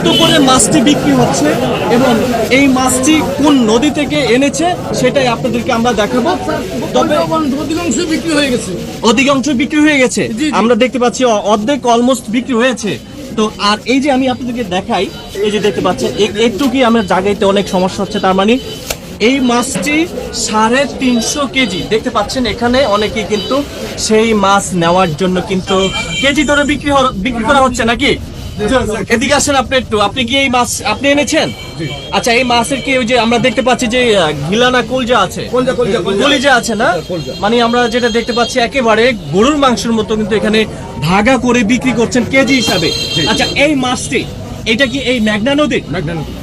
কত করে মাছটি বিক্রি হচ্ছে এবং এই মাছটি কোন নদী থেকে এনেছে সেটাই আপনাদেরকে আমরা দেখাবো। তবে অধিকাংশ বিক্রি হয়ে গেছে। অধিকাংশ বিক্রি হয়ে গেছে। আমরা দেখতে পাচ্ছি অর্ধেক অলমোস্ট বিক্রি হয়েছে। তো আর এই যে আমি আপনাদেরকে দেখাই এই যে দেখতে পাচ্ছেন একটু কি আমার জায়গাতে অনেক সমস্যা হচ্ছে তার মানে এই মাছটি সাড়ে তিনশো কেজি। দেখতে পাচ্ছেন এখানে অনেকে কিন্তু সেই মাছ নেওয়ার জন্য কিন্তু কেজি ধরে বিক্রি বিক্রি করা হচ্ছে নাকি? এদিকে আসেন আপনি একটু। আপনি কি এই মাছ আপনি এনেছেন? আচ্ছা এই মাছের কি ওই যে আমরা দেখতে পাচ্ছি যে ঘিলানা কলজা আছে। কলিজা আছে না? মানে আমরা যেটা দেখতে পাচ্ছি একেবারে গরুর মাংসের মতো কিন্তু এখানে ভাগা করে বিক্রি করছেন কেজি হিসাবে। আচ্ছা এই মাছটি এটা কি এই মেঘনা নদী?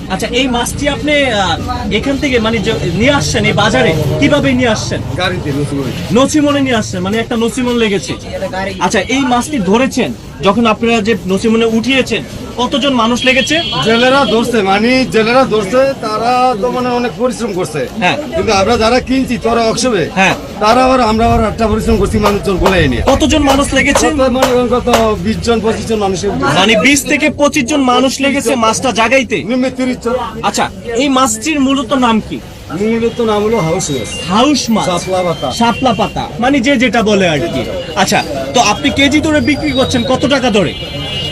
আচ্ছা এই মাছটি আপনি আহ, এখান থেকে মানে নিয়ে আসছেন এই বাজারে কীভাবে নিয়ে আসছেন? গাড়িতে নসিমনে নিয়ে আসছেন মানে একটা নসিমন লেগেছে। আচ্ছা এই মাছটি ধরেছেন যখন আপনারা যে নসিমনে উঠিয়েছেন কতজন মানুষ লেগেছে? জেলেরা ধরছে মানে জেলেরা ধরছে তারা তো মানে অনেক পরিশ্রম করছে। হ্যাঁ। কিন্তু আমরা যারা কিনছি তোরা অক্সবে হ্যাঁ। তারা আবার আমরা আবার একটা পরিশ্রম করছি মানুষজন বলে নিয়ে কতজন মানুষ লেগেছে? মানে কত বিশ জন পঁচিশ জন মানুষের মানে বিশ থেকে পঁচিশ জন মানুষ লেগেছে মাছটা জাগাইতে? নিম্নে তিরিশ জন। আচ্ছা এই মাছটির মূলত নাম কি? মূলত নাম হলো হাউস হাউস মাছ। শাপলা পাতা। শাপলা পাতা। মানে যে যেটা বলে আর কি। আচ্ছা তো আপনি কেজি ধরে বিক্রি করছেন কত টাকা ধরে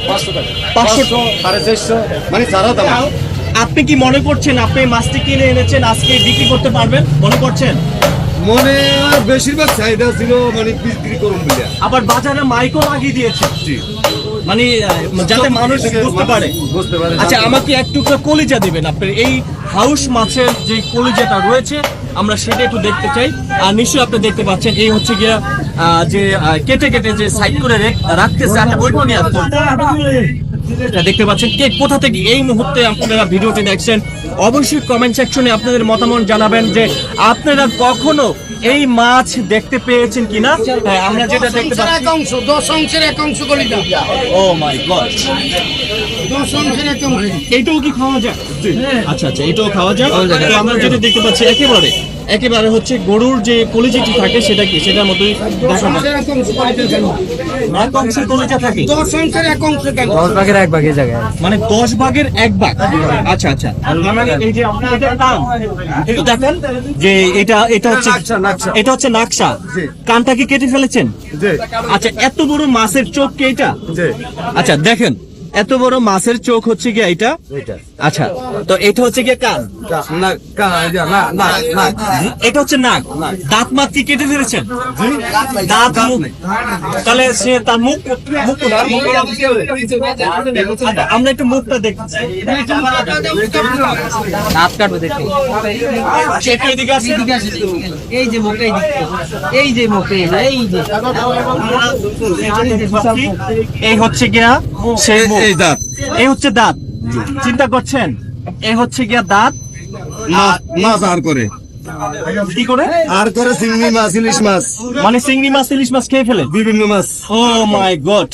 পাঁচশো সাড়ে চারশো মানে যারা দাম। আপনি কি মনে করছেন আপনি মাছটি কিনে এনেছেন আজকে বিক্রি করতে পারবেন? মনে করছেন? মনে হয় বেশিরভাগ চাহিদা ছিল মানে বিক্রি করুন বলে। আবার বাজারে মাইকও লাগিয়ে দিয়েছে মানে যাতে মানুষ বুঝতে পারে। বুঝতে পারে আচ্ছা আমাকে একটু করে কলিজা দিবেন আপনি। এই হাউস মাছের যে কলিজাটা রয়েছে আমরা সেটা একটু দেখতে চাই। আর নিশ্চয়ই আপনি দেখতে পাচ্ছেন এই হচ্ছে গিয়া যে কেটে কেটে যে সাইড করে রাখতেছে আচ্ছা ওইটা নিয়ে দেখতে পাচ্ছেন কে কোথা থেকে এই মুহূর্তে আপনারা ভিডিওটি দেখছেন অবশ্যই কমেন্ট সেকশনে আপনাদের মতামত জানাবেন যে আপনারা কখনো এই মাছ দেখতে পেয়েছেন কিনা? হ্যাঁ আমরা যেটা দেখতে পাচ্ছি এক অংশ দশ অংশের এক অংশ কলিটা ও মাই গড দশ অংশের এক অংশ। এইটাও কি খাওয়া যায়? আচ্ছা আচ্ছা এটাও খাওয়া যায়। আমরা যেটা দেখতে পাচ্ছি একেবারে একেবারে হচ্ছে গরুর যে কলিজাটি থাকে সেটা কি? সেটার মতোই এক অংশ কলিজা থাকে? দশ অংশের এক অংশ কেন ভাগের এক ভাগের জায়গায়। মানে দশ ভাগের এক ভাগ? আচ্ছা আচ্ছা। মানে এই যে আপনার এটার নাম একটু দেখেন যে এটা এটা হচ্ছে। এটা হচ্ছে নাকশা। কানটা কি কেটে ফেলেছেন? আচ্ছা এত বড় মাছের চোখ কি এটা? আচ্ছা দেখেন। এত বড় মাছের চোখ হচ্ছে কি এটা আচ্ছা তো এটা হচ্ছে কি কান এটা হচ্ছে নাক। দাঁত মাত কি কেটে ফেলেছেন? দাঁত মুখ। তাহলে সে তার মুখ মুখ আচ্ছা, আমরা একটু মুখটা দেখছি দাঁত কাটবে দেখো। এই যে মুখটা এই যে মুখে এই যে। এই হচ্ছে গিয়া সে মুখ। এই দাঁত। এই হচ্ছে দাঁত। চিন্তা করছেন? এই হচ্ছে গিয়া দাঁত? মাছ আর করে। কি করে? আর করে চিংড়ি মাছ ইলিশ মাছ। মানে চিংড়ি মাছ ইলিশ মাছ খেয়ে ফেলে? বিভিন্ন মাছ। ও মাই গড